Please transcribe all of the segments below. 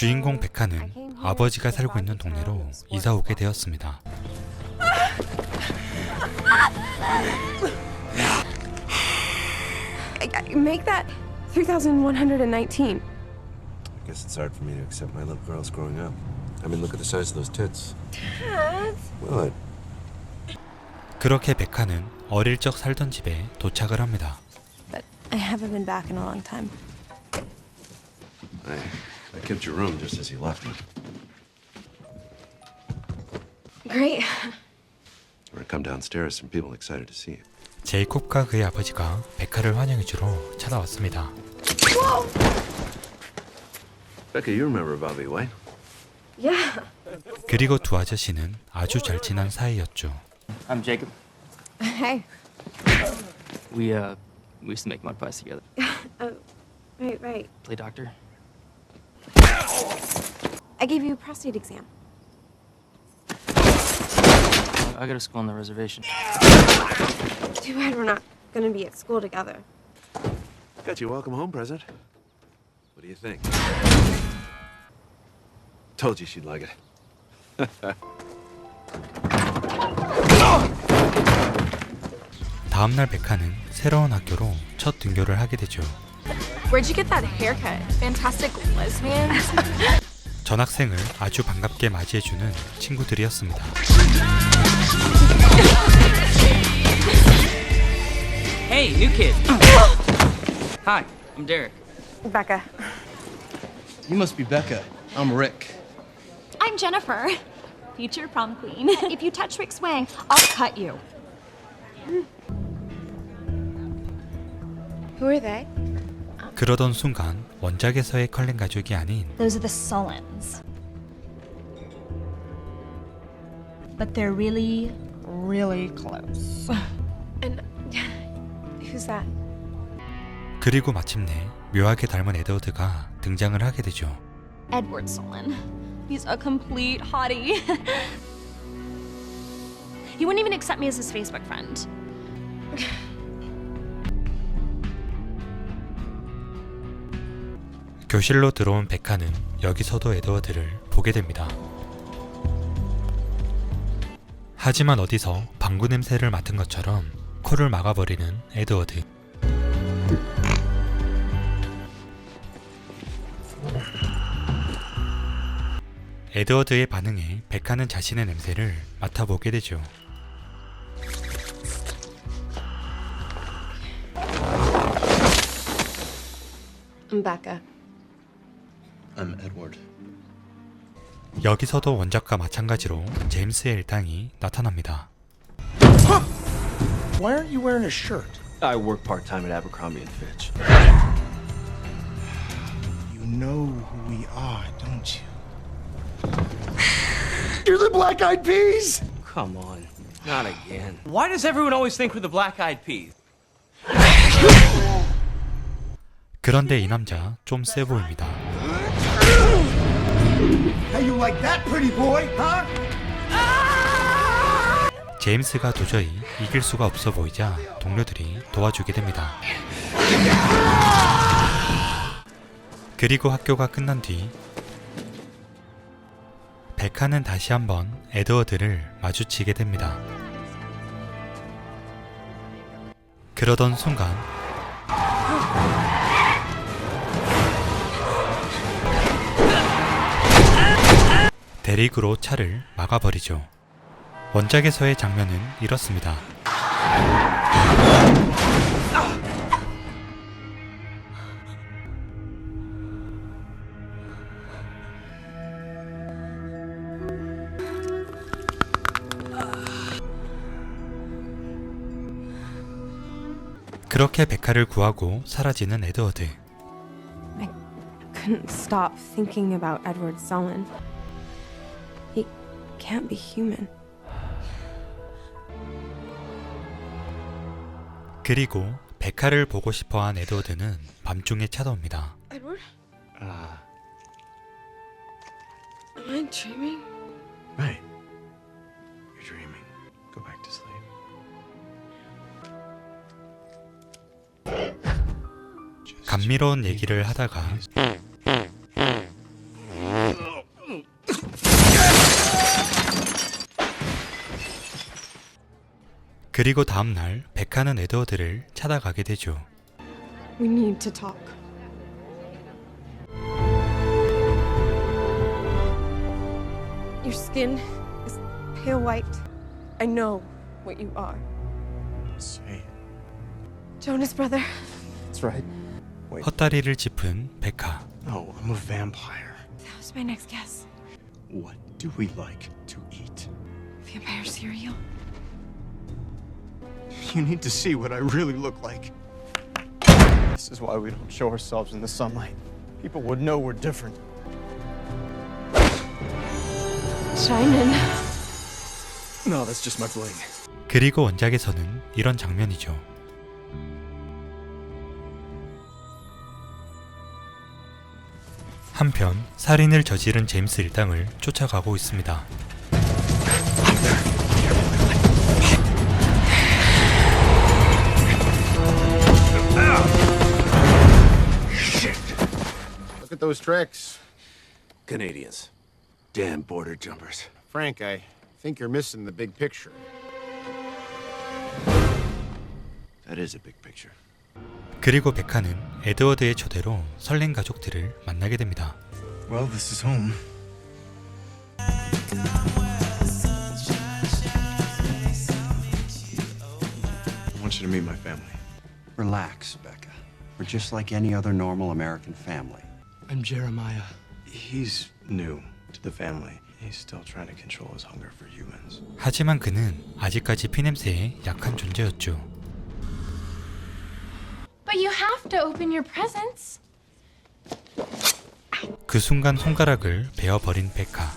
주인공 백화는 아버지가 살고 있는 동네로 이사 오게 되었습니다. I, I- make that 3,119. I guess it's hard for me to accept my little girls growing up. I mean, look at the size of those tits. Dad? What? 그렇게 백화는 어릴 적 살던 집에 도착을 합니다. But I haven't been back in a long time. I, I kept your room just as you left me. Great. We're gonna come downstairs. Some people excited to see you. 제이콥과 그의 아버지가 백화를 환영해주러 찾아왔습니다. Becca, you remember Bobby White? Yeah. 그리고 두 아저씨는 아주 잘 친한 사이였죠. I'm Jacob. Hey. We uh we used to make mud pies together. Oh, right, right. Play doctor. I gave you a prostate exam. I go to school on the reservation. Too bad we're not gonna be at school together. Got you a welcome home present. What do you think? Told you she'd like it. 다음날 백화는 새로운 학교로 첫 등교를 하게 되죠. Where'd you get that haircut? Fantastic lesbians? 전학생을 아주 반갑게 맞이해주는 친구들이었습니다. Hey, new kid. Hi, I'm Derek. Becca. You must be Becca. I'm Rick. I'm Jennifer, future prom queen. if you touch Rick's wang, I'll cut you. Who are they? 그러던 순간 원작에서의 컬렌 가족이 아닌 Those are the Sullens. But they're really, really close. And who's that? 그리고 마침내 묘하게 닮은 에드워드가 등장을 하게 되죠. Edward Sullen. He's a complete hottie. he wouldn't even accept me as his Facebook friend. 교실로 들어온 백화는 여기서도 에드워드를 보게 됩니다. 하지만 어디서 방구 냄새를 맡은 것처럼 코를 막아버리는 에드워드. 에드워드의 반응에 백화는 자신의 냄새를 맡아보게 되죠. I'm Edward. 여기서도 원작과 마찬가지로 제임스의 일당이 나타납니다. Why aren't you wearing a shirt? I work part time at Abercrombie and Fitch. You know who we are, don't you? You're the Black Eyed Peas! Come on. Not again. Why does everyone always think we're the Black Eyed Peas? 그런데 이 남자 좀 세 보입니다. How you like that, pretty boy, huh? 제임스가 도저히 이길 수가 없어 보이자 동료들이 도와주게 됩니다. 그리고 학교가 끝난 뒤 백화는 다시 한번 에드워드를 마주치게 됩니다. 그러던 순간 대릭으로 차를 막아버리죠. 원작에서의 장면은 이렇습니다. 그렇게 백화를 구하고 사라지는 에드워드. Couldn't stop thinking about Edward Sullen. Can't be human. 그리고 백화를 보고 싶어한 에드워드는 밤중에 찾아옵니다. Edward? Ah, Am I dreaming? right. You're dreaming. Go back to sleep. 감미로운 얘기를 하다가 그리고 다음날 베카는 에드워드를 찾아가게 되죠. We need to talk. Your skin is pale white. I know what you are. Say. Jonas, brother. That's right. 헛다리를 짚은 베카. No, I'm a vampire. That was my next guess. What do we like to eat? Vampire cereal. You need to see what I really look like. This is why we don't show ourselves in the sunlight. People would know we're different. Shining. No, that's just my bling. 그리고 원작에서는 이런 장면이죠. 한편 살인을 저지른 제임스 일당을 쫓아가고 있습니다. Look at those tracks. Canadians. Damn border jumpers. Frank, I think you're missing the big picture. That is a big picture. 그리고 베카는 에드워드의 초대로 설렌 가족들을 만나게 됩니다. Well, this is home. I want you to meet my family. Relax, Becca. We're just like any other normal American family. I'm Jeremiah. He's new to the family. He's still trying to control his hunger for humans. 하지만 그는 아직까지 피냄새에 약한 존재였죠. But you have to open your presents. 그 순간 손가락을 베어버린 베카.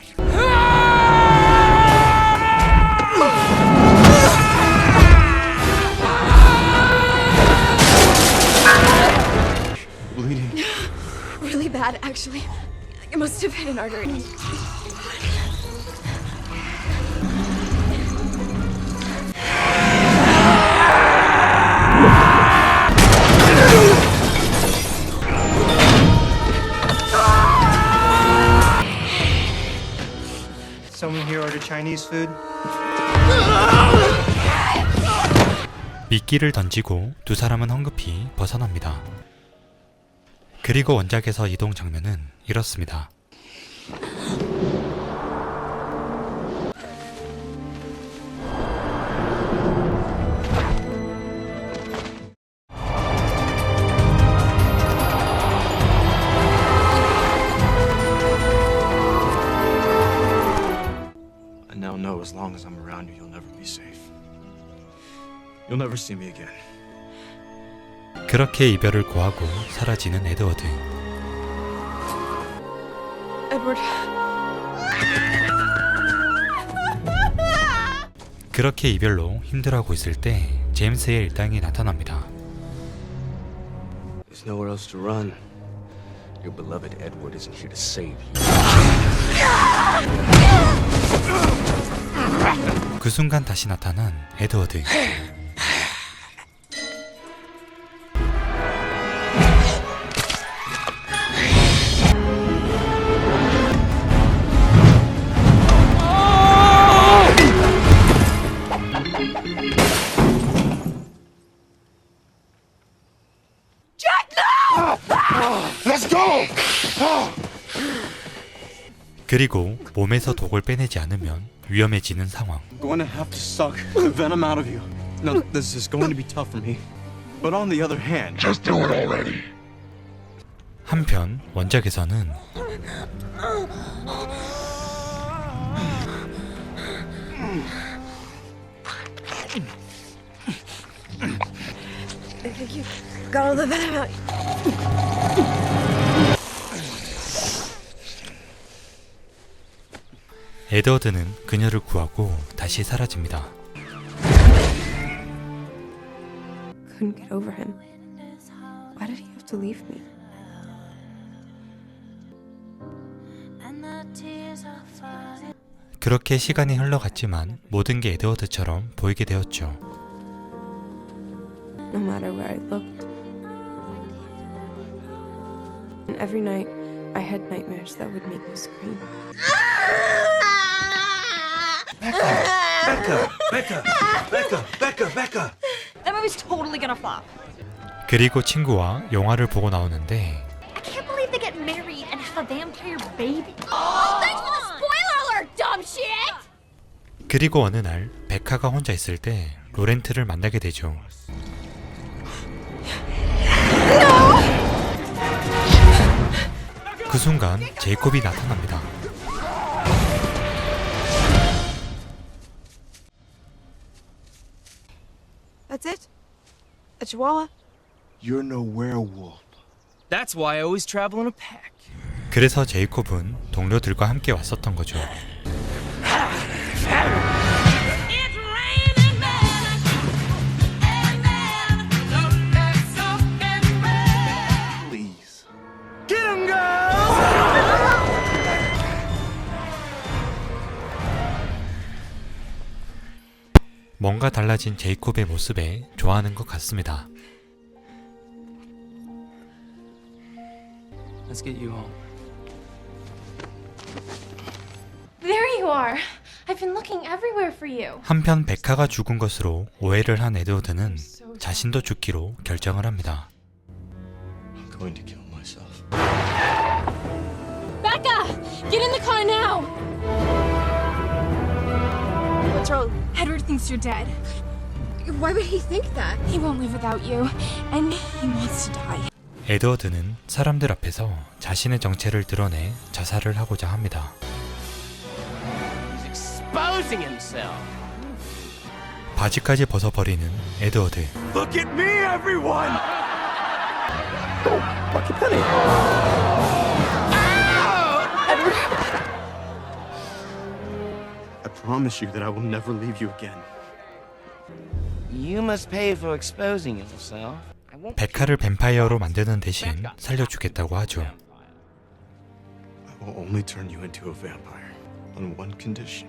Bleeding. Really bad, actually. It must have hit an artery. Someone here order Chinese food? 미끼를 던지고 두 사람은 황급히 벗어납니다. 그리고 원작에서 이동 장면은 이렇습니다. 그렇게 이별을 고하고 사라지는 에드워드. Edward. 그렇게 이별로 힘들어하고 있을 때 제임스의 일당이 나타납니다. There's nowhere else to run. Your beloved Edward isn't here to save you. 그 순간 다시 나타난 에드워드. 그리고 몸에서 독을 빼내지 않으면 위험해지는 상황. going to have to suck the venom out of you. No, this is going to be tough for me. But on the other hand, Just do it already. 한편 원작에서는 I think you got all the venom out. 에드워드는 그녀를 구하고 다시 사라집니다. Couldn't get over him. Why did he have to leave me? 그렇게 시간이 흘러갔지만 모든 게 에드워드처럼 보이게 되었죠. No matter where I looked. And every night, I had nightmares that would make me scream. Becca, Becca, Becca, Becca, Becca. That movie's totally gonna flop. 그리고 친구와 영화를 보고 나오는데 I can't believe they get married and have a vampire baby. Oh, thanks for the spoiler alert, dumb shit! 그리고 어느 날 베카가 혼자 있을 때 로렌트를 만나게 되죠. 그 순간 제이콥이 나타납니다. A chihuahua? You're no werewolf. That's why I always travel in a pack. 그래서 제이콥은 동료들과 함께 왔었던 거죠. 뭔가 달라진 제이콥의 모습에 좋아하는 것 같습니다. Let's get you home. There you are. I've been looking everywhere for you. 한편 베카가 죽은 것으로 오해를 한 에드워드는 자신도 죽기로 결정을 합니다. I'm going to kill myself. Becca! Get in the car now! Wrong? Edward thinks you're dead. Why would he think that? He won't live without you, and he wants to die. 에드워드는 사람들 앞에서 자신의 정체를 드러내 자살을 하고자 합니다. He's exposing himself. 바지까지 벗어버리는 에드워드. Look at me, everyone! Lucky Penny. promise you that I will never leave you again. You must pay for exposing yourself. I won't 베카를 뱀파이어로 만드는 대신 살려주겠다고 하죠. I will only turn you into a vampire on one condition.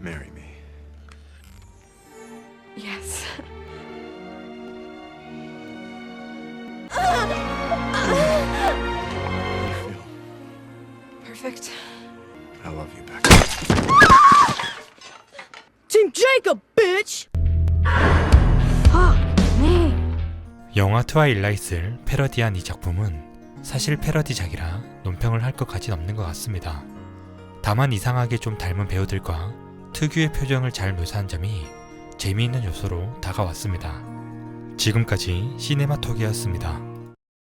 Marry me. Yes. How do you feel? Perfect. I love you, Becca. Team Jacob, bitch! 영화 트와일라이트를 패러디한 이 작품은 사실 패러디작이라 논평을 할 것 같진 없는 것 같습니다. 다만 이상하게 좀 닮은 배우들과 특유의 표정을 잘 묘사한 점이 재미있는 요소로 다가왔습니다. 지금까지 시네마톡이었습니다.